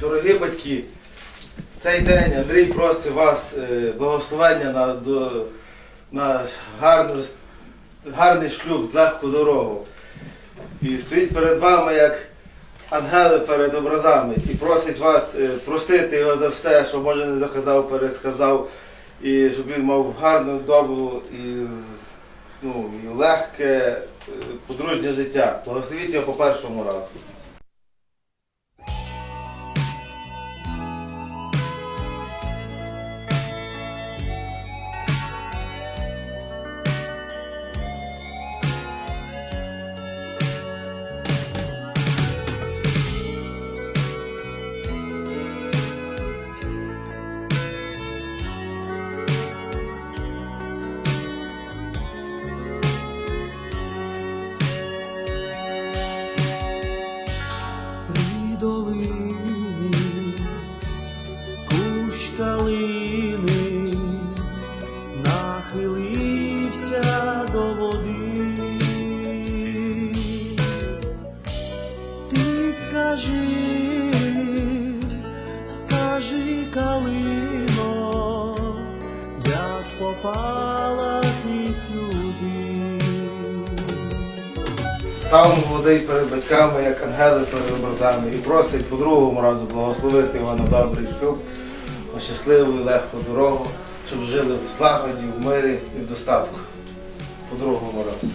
Дорогі батьки, в цей день Андрій просить вас е, благословення на, на гарну, гарний шлюб, легку дорогу. І стоїть перед вами як ангели перед образами і просить вас е, простити його за все, що може не доказав, пересказав, і щоб він мав гарну добру і, ну, і легке е, подружнє життя. Благословіть його по першому разу. Нахилився до води. Ти скажи, скажи, калино, як попала ти сюди. Став молодий перед батьками, як ангели перед образами, і просить по другому разу благословити його на добрий шлюб, щасливу і легку дорогу, щоб жили в злагоді, в мирі і в достатку. По другому разу.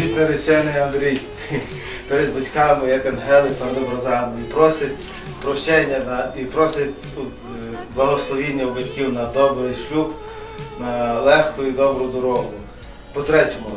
Стоїть наречений Андрій. Перед батьками, як ангели перед і просить прощення і просить е, благословіння у батьків на добрий шлюб, на легку і добру дорогу. По третьому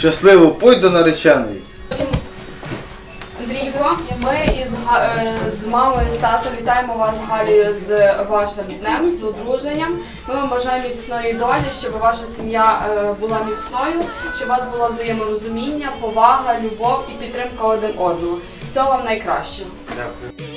Щасливо путь до нареченої. Андрійко, ми із, Га- е, з мамою з татом вітаємо вас Галію з вашим днем, з одруженням. Ми вам бажаємо міцної долі, щоб ваша сім'я е, була міцною, щоб у вас було взаєморозуміння, повага, любов і підтримка один одного. Всього вам найкращого. Дякую.